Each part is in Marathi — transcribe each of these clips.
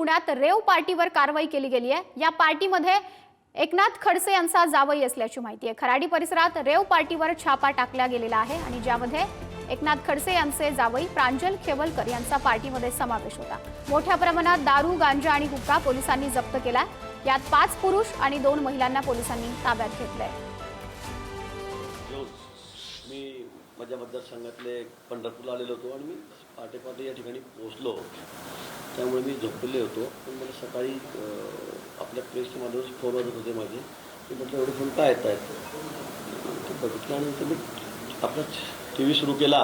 पुण्यात रेव पार्टीवर कारवाई केली गेली आहे या पार्टीमध्ये एकनाथ खडसे यांचा जावई असल्याची माहिती आहे. खराडी परिसरात रेव पार्टीवर छापा टाकला गेलेला आहे आणि ज्यामध्ये एकनाथ खडसे यांचे जावई प्रांजल खेवलकर यांचा पार्टीमध्ये समावेश होता. मोठ्या प्रमाणात दारू गांजा आणि हुक्का पोलिसांनी जप्त केला. यात पाच पुरुष आणि दोन महिलांना पोलिसांनी ताब्यात घेतलंय. मी माझ्या मतदारसंघातले पंढरपूरला आलेलो होतो आणि मी पहाटे पहाटे या ठिकाणी पोहोचलो त्यामुळे मी झोपलेले होतो. पण मला सकाळी आपल्या प्रेसचे माध्यमाचे फोन वाजत होते माझे. मी म्हटलं एवढे फोन काय येत आहेत ते बघितल्यानंतर मी आपला टी व्ही सुरू केला.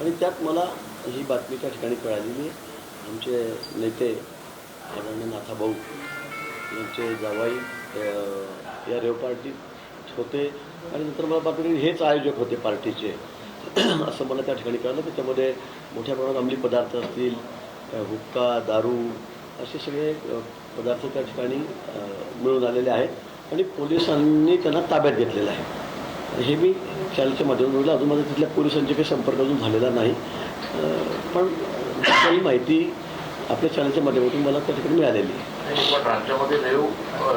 आणि त्यात मला ही बातमी त्या ठिकाणी मी आमचे नेते आदरणीय नाथाभाऊ यांचे जावाई या रेव पार्टीत होते. आणि नंतर मला बातमी हेच आयोजक होते पार्टीचे. असं मला त्या ठिकाणी कळलं. त्याच्यामध्ये मोठ्या प्रमाणात अंमली पदार्थ असतील हुक्का दारू असे सगळे पदार्थ त्या ठिकाणी मिळून आलेले आहेत आणि पोलिसांनी त्यांना ताब्यात घेतलेलं आहे. हे मी चॅनलच्या माध्यमातून अजून माझा तिथल्या पोलिसांचे काही संपर्क अजून झालेला नाही. पण काही माहिती आपल्या चॅनलच्या माध्यमातून मला त्या ठिकाणी मिळालेली आहे. पण राज्यामध्ये रेव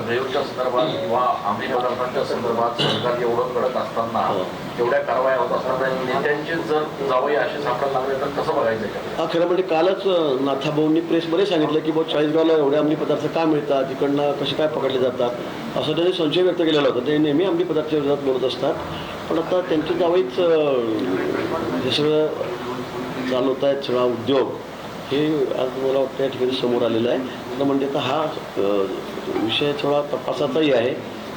रेवच्या संदर्भात किंवा संदर्भात सरकार एवढं असताना हो. एवढ्या कारवाया होत असताना नेत्यांचे जर जावई असे सापडायला लागले तर कसं बघायचं खरं म्हणजे कालच नाथाभाऊंनी प्रेसमध्ये सांगितलं की बुवा चाळीसगावला एवढे अंमली पदार्थ का मिळतात तिकडनं कसे काय पकडले जातात? असं त्यांनी संशय व्यक्त केलेला होता. ते नेहमी अंमली पदार्थाच्या विरोधात बोलत असतात. पण आता त्यांचे जावईच हे सगळं चालवत आहेत सगळा उद्योग. हे आज मला वाटतं या ठिकाणी समोर आलेलं आहे. खरं म्हणजे आता हा विषय थोडा तपासाचाही आहे.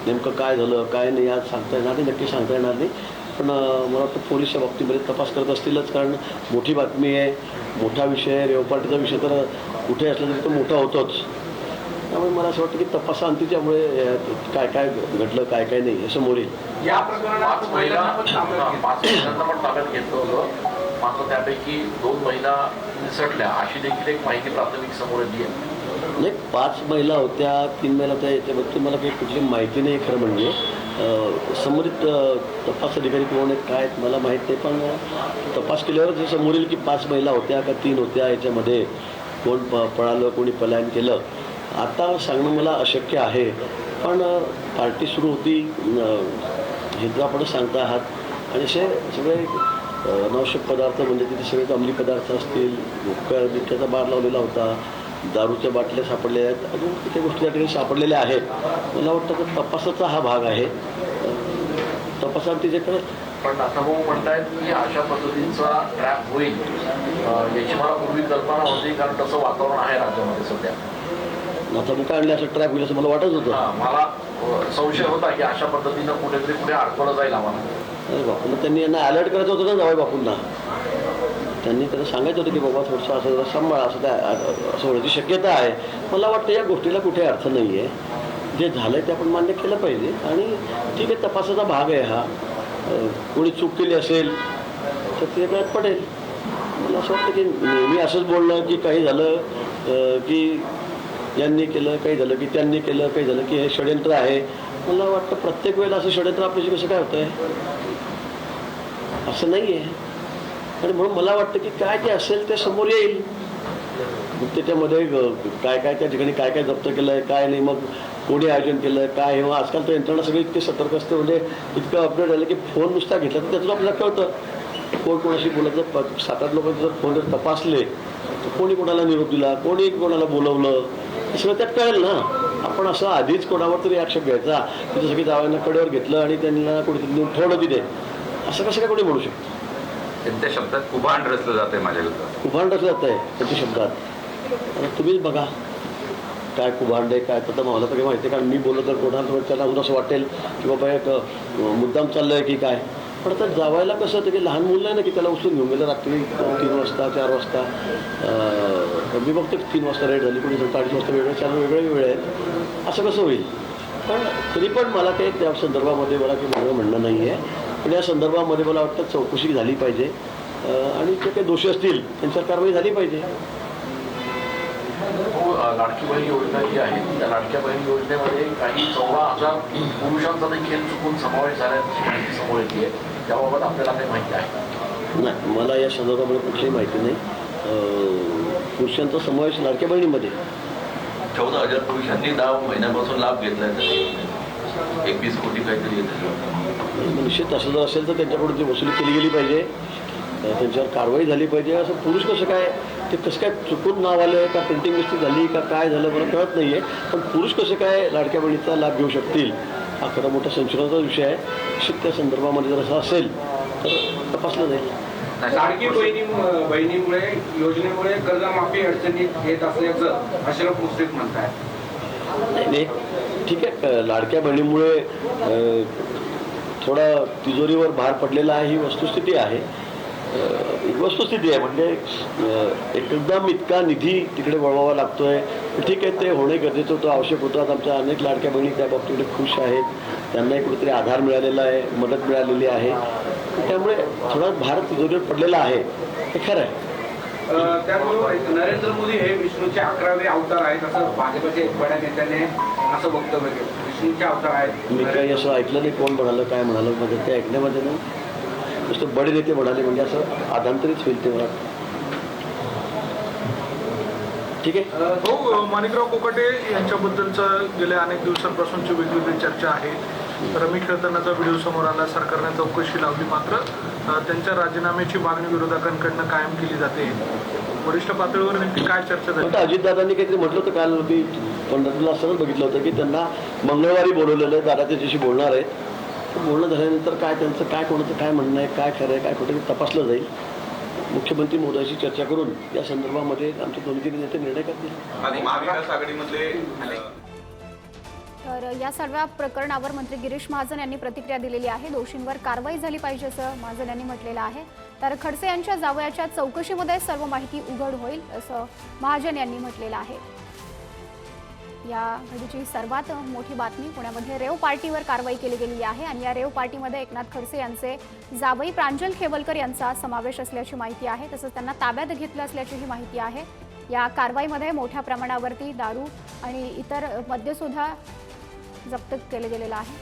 नेमकं काय झालं काय नाही आज सांगता येणार नाही नक्की सांगता येणार नाही. पण मला वाटतं पोलीस या बाबतीमध्ये तपास करत असतीलच कारण मोठी बातमी आहे मोठा विषय आहे रेवपाटीचा विषय तर कुठे असला तरी तो मोठा होतोच. त्यामुळे मला असं वाटतं की तपासाअंती त्यामुळे काय काय घडलं काय काय नाही हे समोर येईल या प्रकरणात हा, ताब्यात घेतलं होतं. मात्र त्यापैकी दोन महिला निसटल्या. अशी देखील एक माहिती प्राथमिक समोर येते नाही पाच महिला होत्या तीन महिला होत्या याच्याबद्दल मला काही कुठली माहिती नाही खरं म्हणजे. संबंधित तपास अधिकारी कोण आहेत काय आहेत मला माहीत नाही पण तपास केल्यावर जसं समोर येईल की पाच महिला होत्या का तीन होत्या याच्यामध्ये कोण प पळालं कोणी पलायन केलं. आता सांगणं मला अशक्य आहे पण पार्टी सुरू होती हे जर आपण सांगता आहात. आणि असे सगळे अनावश्यक पदार्थ म्हणजे तिथे सगळे अंमली पदार्थ असतील त्याचा बार लावलेला होता. दारूच्या बाटल्या सापडल्या आहेत. अजून किती गोष्टी त्या ठिकाणी सापडलेल्या आहेत. मला वाटतं की तपासाचा हा भाग आहे. तपासात तिचे कळत पण आता भाऊ म्हणतायत की अशा पद्धतीचा ट्रॅप होईल. याची मला पूर्वी कल्पना होती कारण तसं वातावरण आहे राज्यामध्ये सध्या. मग काय आणले असं ट्रॅप होईल असं मला वाटत होतं. हा, मला संशय होता की अशा पद्धतीनं कुठेतरी कुठे अडकवलं जाईल आम्हाला. बापूंना त्यांनी यांना अलर्ट करायचं होतं ना जावई बापूंना. त्यांनी त्याला सांगायचं होतं की बाबा थोडंसं असं जरा सांभाळ असं काय असं होण्याची शक्यता आहे. मला वाटतं या गोष्टीला कुठे अर्थ नाही आहे जे झालं आहे ते आपण मान्य केलं पाहिजे. आणि ठीक आहे तपासाचा भाग आहे हा. कोणी चूक केली असेल तर ते गळ्यात पडेल. मला असं वाटतं की नेहमी असंच बोलणं की काही झालं की यांनी केलं काही झालं की त्यांनी केलं काही झालं की हे षडयंत्र आहे. मला वाटतं प्रत्येक वेळेला असं षडयंत्र आपल्याशी कसं काय होतं आहे असं नाही आहे आणि म्हणून मला वाटतं की काय ते असेल ते समोर येईल. मग त्याच्यामध्ये ग- काय काय त्या ठिकाणी काय काय जप्त केलं आहे काय नाही मग कोणी आयोजन केलं आहे काय हे मग आजकाल तर यंत्रणा सगळी इतकी सतर्क असते म्हणजे इतकं अपडेट झालं की फोन नुसता घेतला तर त्यातून आपल्याला कळतं. कोण कोणाशी बोलायचं जर प- सात आठ लोकांचे जर फोन जर तपासले तर कोणी कोणाला निरोप दिला कोणी कोणाला बोलवलं सगळं त्यात कळेल ना. आपण असं आधीच कोणावर तरी आक्षेप घ्यायचा की जसं की जावयांना कडेवर घेतलं आणि त्यांना कुठेतरी ठेवलं तिथे असं कसं काय कोणी म्हणू शकतो? त्या शब्दात कुभांड रचलं आहे माझ्या विरुद्ध कुभांड रचलं जात आहे त्याच्या शब्दात. तुम्हीच बघा काय कुभांड आहे काय तर मला तरी माहिती आहे कारण मी बोललो तर कोणाला त्याला अजून असं वाटेल की बाबा एक मुद्दाम चाललं आहे की काय. पण आता जावायला कसं होतं की लहान मुलं आहे ना की त्याला उचलून घेऊन गेलं रात्री तीन वाजता चार वाजता मी बघतो की तीन वाजता रेट झाली कोणी अडीच वाजता वेगळे चार वेगळे वेळ आहेत असं कसं होईल? पण तरी पण मला काही त्या संदर्भामध्ये मला काही माझं म्हणणं नाही आहे पण या संदर्भामध्ये मला वाटतं चौकशी झाली पाहिजे. आणि जे काही दोषी असतील त्यांच्यावर कारवाई झाली पाहिजे. हो, लाडकी बहीण योजना जी आहे त्या लाडक्या बहीण योजनेमध्ये काही चौदा हजार पुरुषांचा देखील चुकून समावेश झाल्याची माहिती समोर येते. त्याबाबत आपल्याला काही माहिती आहे नाही मला या संदर्भामध्ये कुठलीही माहिती नाही. पुरुषांचा समावेश लाडक्या बहिणीमध्ये. चौदा हजार पुरुषांनी दहा महिन्यापासून लाभ घेतलाय तर एकवीस कोटी काहीतरी निश्चित जर असेल तर त्यांच्याकडून ती वसुली केली गेली पाहिजे. त्यांच्यावर कारवाई झाली पाहिजे. असं पुरुष कसं काय ते कसं काय चुकून नाव आलं का प्रिंटिंग मिस्टेक झाली का काय झालं मला कळत नाही आहे पण पुरुष कसे काय लाडक्या बहिणीचा लाभ घेऊ शकतील हा खरा मोठा संशोधनाचा विषय आहे. निश्चित त्या संदर्भामध्ये जर असं असेल तर तपासलं जाईल. लाडकी बहिणी बहिणीमुळे योजनेमुळे कर्जमाफी अडचणीत येत असल्याचं अशरफ मुश्रीफ म्हणताय ठीक आहे. लाडक्या बहिणीमुळे थोडा तिजोरीवर भार पडलेला आहे ही वस्तुस्थिती आहे. एक वस्तुस्थिती आहे म्हणजे एकदम इतका निधी तिकडे वळवावा लागतोय ठीक आहे ते होणे गरजेचं होतं आवश्यक होतं. आता आमच्या अनेक लाडक्या बहिणी त्या बाबतीकडे खुश आहेत. त्यांनाही कुठेतरी आधार मिळालेला आहे मदत मिळालेली आहे. त्यामुळे थोडा भार तिजोरीवर पडलेला आहे हे खरं आहे. त्याचबरोबर नरेंद्र मोदी हे विष्णूचे अकरावे अवतार आहेत असं भाजपचे एक बड्या नेत्याने असं वक्तव्य केलं. विष्णूचे अवतार आहेत. मी काही असं ऐकलं नाही कोण म्हणालं काय म्हणालं म्हणजे ते ऐकण्यामध्ये ना नुसतं बडे नेते म्हणाले म्हणजे असं आधांतरित होईल ते मला ठीक आहे. हो माणिकराव कोकाटे यांच्याबद्दलचं गेल्या अनेक दिवसांपासूनची वेगवेगळी चर्चा आहे. रमी खेळतानाचा व्हिडिओ समोर आला सरकारने चौकशी लावली मात्र त्यांच्या राजीनाम्याची मागणी विरोधकांकडनं कायम केली जाते. वरिष्ठ पातळीवर नेमकी काय चर्चा झाली? अजितदादांनी काहीतरी म्हटलं होतं काल की पंढरपूरला असतानाच बघितलं होतं की त्यांना मंगळवारी बोलवलेलं आहे दादा त्याच्याशी बोलणार आहेत तर बोलणं झाल्यानंतर काय त्यांचं काय कोणाचं काय म्हणणं आहे काय खरं आहे काय खोटं आहे तपासलं जाईल. मुख्यमंत्री मोदयाशी चर्चा करून या संदर्भामध्ये आमचे दोन्ही तीन नेते निर्णय करतील. तर या सर्व प्रकरणावर मंत्री गिरीश महाजन यांनी प्रतिक्रिया दिलेली आहे. दोषींवर कारवाई झाली पाहिजे असं महाजन यांनी म्हटलेलं आहे. तर खडसे यांच्या जावयाच्या चौकशीमध्ये सर्व माहिती उघड होईल असं महाजन यांनी म्हटलेलं आहे. या घडीची सर्वात मोठी बातमी पुण्यामध्ये रेव पार्टीवर कारवाई केली गेलेली आहे आणि या रेव पार्टीमध्ये एकनाथ खडसे यांचे जावई प्रांजल खेवलकर यांचा समावेश असल्याची माहिती आहे. तसंच त्यांना ताब्यात घेतलं असल्याचीही माहिती आहे. या कारवाईमध्ये मोठ्या प्रमाणावरती दारू आणि इतर मद्यसुद्धा जप्त केले गेलेलं आहे.